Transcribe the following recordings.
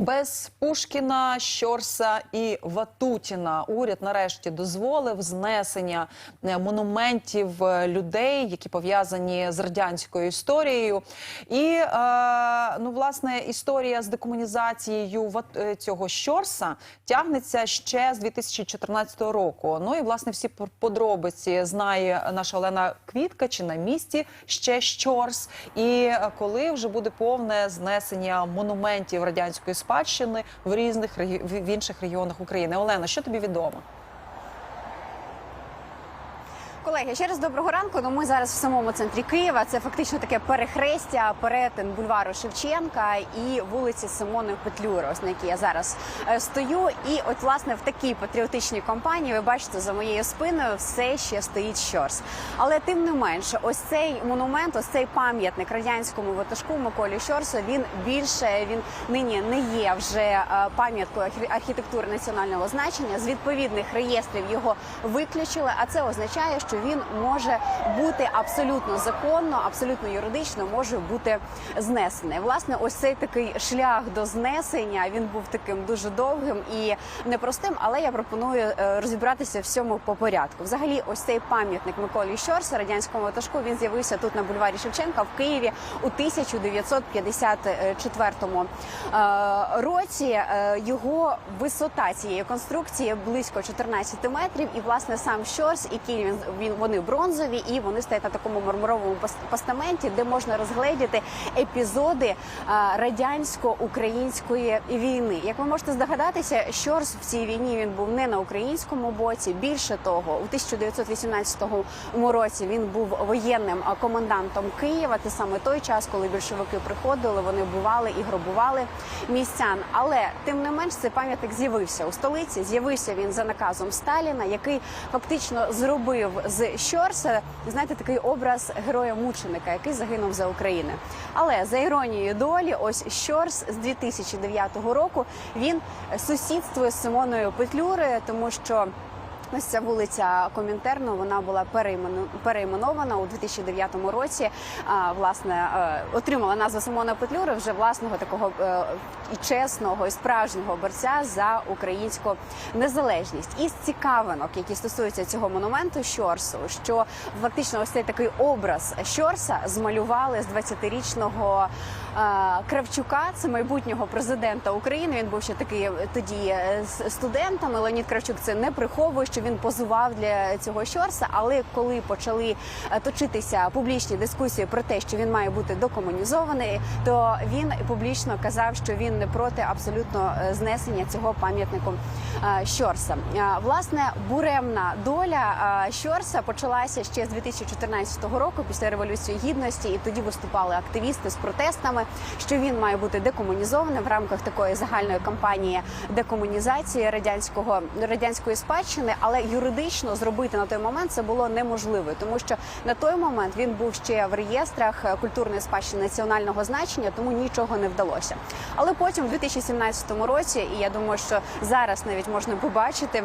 Без Пушкіна, Щорса і Ватутіна уряд нарешті дозволив знесення е, монументів е, людей, які пов'язані з радянською історією. І е, ну, власне історія з декомунізацією цього Щорса тягнеться ще з 2014 року. Ну і власне всі подробиці знає наша Олена Квітка чи на місці ще Щорс. І коли вже буде повне знесення монументів радянської спадщини в різних в інших регіонах України. Олена, що тобі відомо? Колеги, ще раз доброго ранку. Ну ми зараз в самому центрі Києва. Це фактично таке перехрестя, перетин бульвару Шевченка і вулиці Симони Петлюри, ось на якій я зараз е, стою. І от власне в такій патріотичній компанії ви бачите за моєю спиною все ще стоїть щорс. Але тим не менше, ось цей монумент, ось цей пам'ятник радянському ватажку Миколі Щорсу. Він більше він нині не є вже е, пам'яткою архі- архітектури національного значення. З відповідних реєстрів його виключили. А це означає, що він може бути абсолютно законно, абсолютно юридично може бути знесений. Власне, ось цей такий шлях до знесення він був таким дуже довгим і непростим. Але я пропоную е, розібратися всьому по порядку. Взагалі, ось цей пам'ятник Миколі Щорса радянському ватажку. Він з'явився тут на бульварі Шевченка в Києві у 1954 е, році. Е, Його висота цієї конструкції близько 14 метрів. І власне сам Щорс і він, він вони бронзові, і вони стоять на такому мармуровому пос- постаменті, де можна розгледіти епізоди радянсько-української війни. Як ви можете здогадатися, Щорс в цій війні він був не на українському боці. Більше того, у 1918 році він був воєнним комендантом Києва. Це саме той час, коли більшовики приходили, вони вбивали і грабували містян. Але тим не менш цей пам'ятник з'явився у столиці. З'явився він за наказом Сталіна, який фактично зробив з Щорса, знаєте, такий образ героя-мученика, який загинув за Україну. Але за іронією долі, ось Щорс з 2009 року він сусідствує з Симоною Петлюри, тому що. Ось ця вулиця Комінтерну вона була перейменована у 2009 році. Власне е, отримала назву Симона Петлюри вже власного такого е, і чесного і справжнього борця за українську незалежність. Із цікавинок, які стосуються цього монументу Щорсу, що фактично ось цей такий образ Щорса змалювали з 20-річного е, Кравчука, це майбутнього президента України. Він був ще такий е, тоді е, с- студентом. Леонід Кравчук це не приховує, що він позував для цього Щорса. Але коли почали е, точитися публічні дискусії про те, що він має бути докомунізований, то він публічно казав, що він не проти абсолютно е, знесення цього пам'ятнику е, Щорса. Е, Власне, буремна доля е, Щорса почалася ще з 2014 року після революції гідності, і тоді виступали активісти з протестами, що він має бути декомунізованим в рамках такої загальної кампанії декомунізації радянського радянської спадщини, але юридично зробити на той момент це було неможливо, тому що на той момент він був ще в реєстрах культурної спадщини національного значення, тому нічого не вдалося. Але потім, у 2017 році, і я думаю, що зараз навіть можна побачити.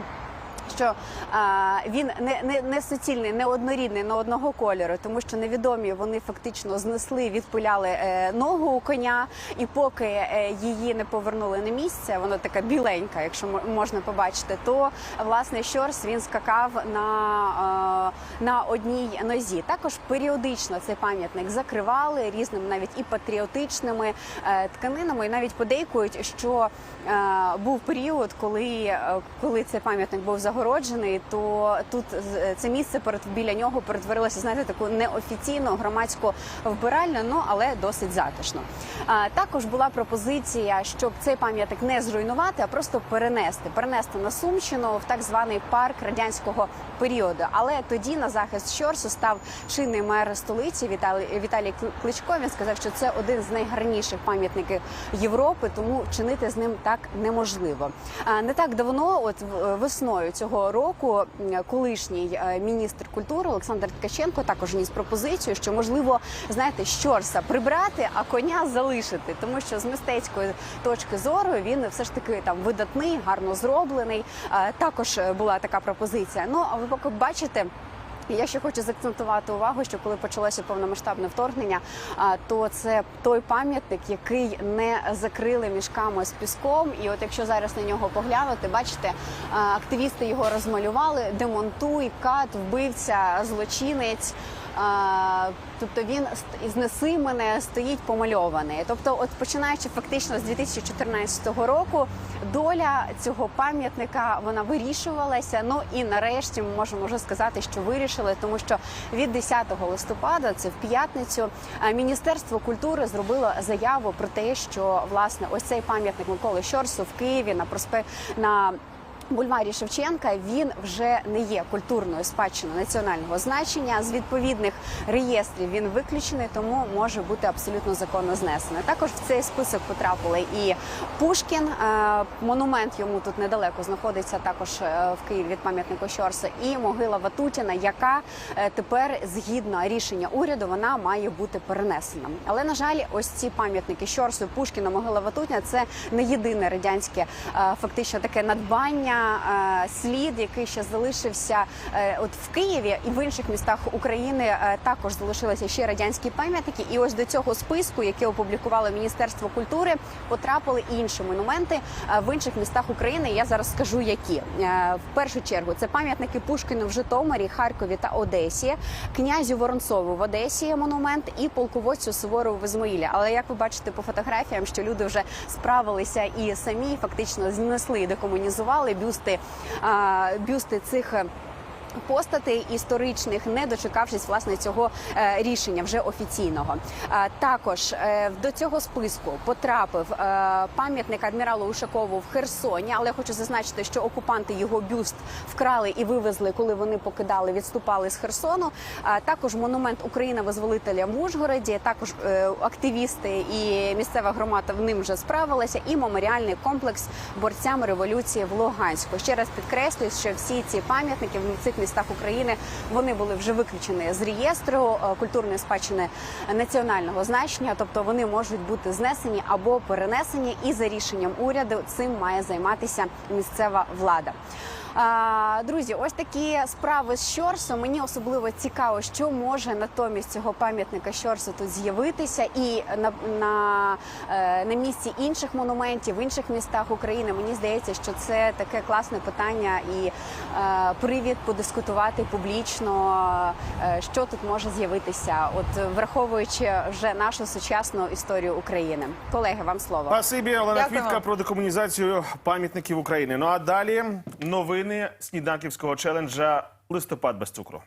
Що а, він не, не, не суцільний, не однорідний, не одного кольору, тому що невідомі вони фактично знесли, відпиляли е, ногу у коня, і поки е, її не повернули на місце, вона така біленька, якщо мо- можна побачити, то власне Щорс він скакав на, е, на одній нозі. Також періодично цей пам'ятник закривали різними навіть і патріотичними е, тканинами, і навіть подейкують, що е, був період, коли, е, коли цей пам'ятник був загороджений, то тут це місце перед біля нього перетворилося, знаєте, таку неофіційну громадську вбиральню, ну але досить затишно. А, також була пропозиція, щоб цей пам'ятник не зруйнувати, а просто перенести, перенести на Сумщину в так званий парк радянського періоду. Але тоді на захист Щорсу став чинний мер столиці Віталій Віталій Кличко. Він сказав, що це один з найгарніших пам'ятників Європи, тому чинити з ним так неможливо. А, Не так давно, от весною цього цього року колишній е, міністр культури Олександр Ткаченко також ніс пропозицію, що можливо, знаєте, щорса прибрати, а коня залишити, тому що з мистецької точки зору він все ж таки там видатний, гарно зроблений. Е, Також була така пропозиція. Ну а ви поки бачите. Я ще хочу заакцентувати увагу, що коли почалося повномасштабне вторгнення, то це той пам'ятник, який не закрили мішками з піском. І от якщо зараз на нього поглянути, бачите, активісти його розмалювали: демонтуй, кат, вбивця, злочинець. Тобто він ст- знесимене стоїть помальований. Тобто, от починаючи фактично з 2014 року, доля цього пам'ятника вона вирішувалася. Ну і нарешті ми можемо вже сказати, що вирішили, тому що від 10 листопада, це в п'ятницю, е, міністерство культури зробило заяву про те, що власне ось цей пам'ятник Миколи Щорсу в Києві на проспе на. Бульварі Шевченка він вже не є культурною спадщиною національного значення. З відповідних реєстрів він виключений, тому може бути абсолютно законно знесений. Також в цей список потрапили і Пушкін. е, Монумент йому тут недалеко знаходиться також е, в Києві від пам'ятнику Щорса, і могила Ватутіна, яка е, тепер згідно рішення уряду вона має бути перенесена. Але на жаль, ось ці пам'ятники Щорсу, Пушкіна, могила Ватутіна це не єдине радянське фактично таке надбання, е, слід, який ще залишився е, от в Києві і в інших містах України е, також залишилися ще радянські пам'ятники. І ось до цього списку, який опублікувало Міністерство культури, потрапили інші монументи в інших містах України. Я зараз скажу, які в першу чергу це пам'ятники Пушкіну в Житомирі, Харкові та Одесі, князю Воронцову в Одесі монумент і полководцю Суворову в Ізмаїлі. Але як ви бачите по фотографіям, що люди вже справилися і самі фактично знесли декомунізували бюсти, бюсти цих. Е, Постатей історичних, не дочекавшись власне цього е, рішення вже офіційного. Також е, до цього списку потрапив е, пам'ятник адміралу Ушакову в Херсоні. Але я хочу зазначити, що окупанти його бюст вкрали і вивезли, коли вони покидали, відступали з Херсону. Також монумент Україна визволителя в Ужгороді. Також е, активісти і місцева громада в ним вже справилася. І меморіальний комплекс борцям революції в Луганську. Ще раз підкреслюю, що всі ці пам'ятники в цих містах України вони були вже виключені з реєстру е, культурної спадщини національного значення, тобто вони можуть бути знесені або перенесені, і за рішенням уряду цим має займатися місцева влада. А, друзі, ось такі справи з Щорсом. Мені особливо цікаво, що може натомість цього пам'ятника Щорсу тут з'явитися, і на, на, е, на місці інших монументів в інших містах України. Мені здається, що це таке класне питання і е, привід подискутувати публічно, е, що тут може з'явитися, от враховуючи вже нашу сучасну історію України. Колеги, вам слово. Спасибі, Олена Дякую Квітка про декомунізацію пам'ятників України. Ну а далі новини сніданківського челенджа Листопад без цукру.